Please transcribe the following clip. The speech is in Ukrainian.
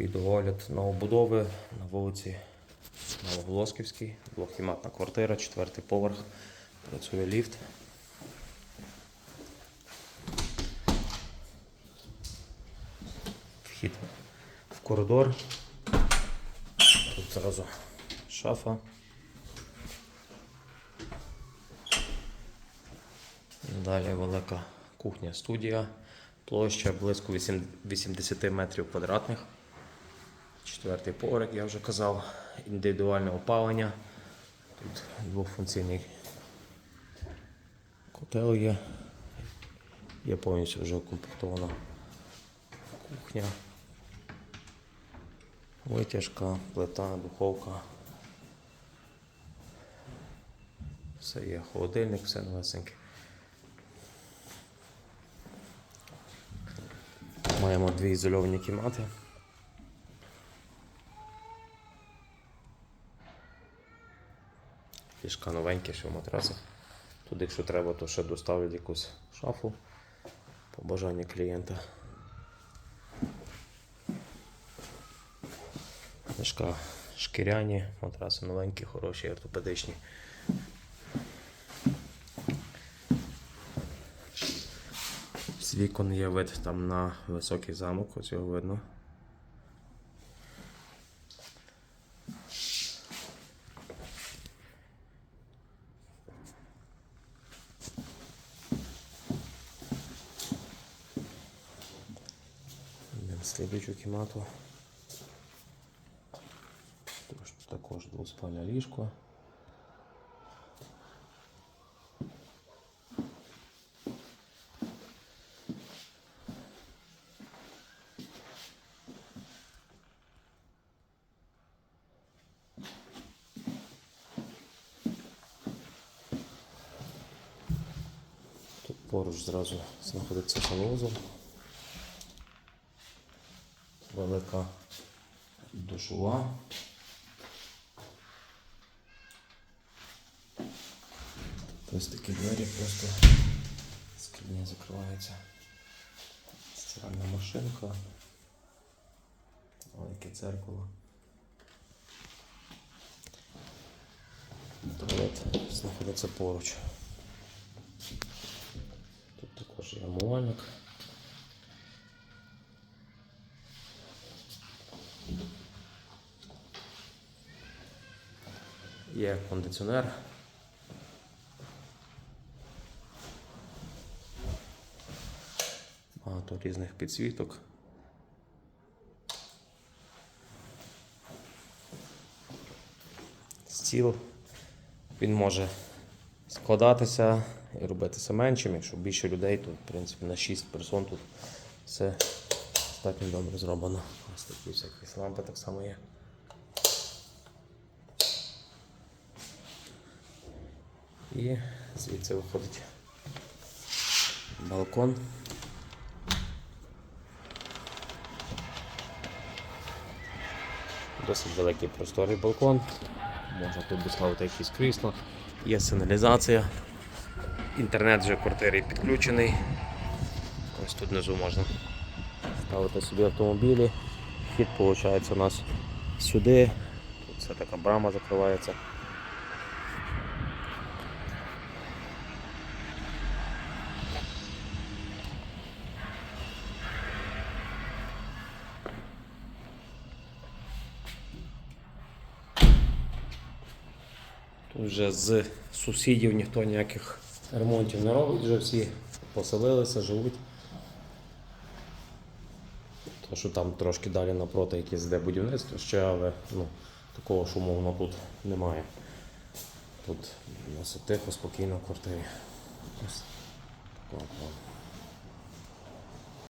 Відеогляд новобудови на вулиці Новоголосківській, двохкімнатна квартира, четвертий поверх, працює ліфт. Вхід в коридор. Тут зразу шафа. Далі велика кухня студія. Площа близько 80 метрів квадратних. Четвертий поверх, я вже казав, індивідуальне опалення. Тут двохфункційний котел є. Є повністю вже укомплектована кухня. Витяжка, плита, духовка. Все є, холодильник, все новесеньке. Маємо дві ізольовані кімнати. Ліжка новенькі, ще в матрасах. Тут, якщо треба, то ще доставлять якусь шафу по бажанню клієнта. Ліжка шкіряні, матраси новенькі, хороші, ортопедичні. З вікон є вид там на високий замок, ось його видно. Слідуючу кімнату. Також двоспальне ліжко. Тут поруч зразу знаходиться санвузол. Велика душова. Ось такі двері просто скрізь закриваються. Стиральна машинка. Велике дзеркало. Туалет знаходиться поруч. Тут також є умивальник. Є кондиціонер. Багато різних підсвіток. Стіл. Він може складатися і робитися меншим. Якщо більше людей, то в принципі на 6 персон тут все достатньо добре зроблено. Ось такі всякі лампи так само є. І звідси виходить балкон. Досить великий просторий балкон. Можна тут поставити якісь крісла. Є сигналізація. Інтернет вже в квартирі підключений. Ось тут внизу можна ставити собі автомобілі. Вхід виходить у нас сюди. Тут все така брама закривається. Вже з сусідів ніхто ніяких ремонтів не робить, вже всі поселилися, живуть. То, що там трошки далі напроти якесь де будівництво ще, але ну, такого шуму воно тут немає. Тут досить тихо, спокійно в квартирі. Ось такого плану.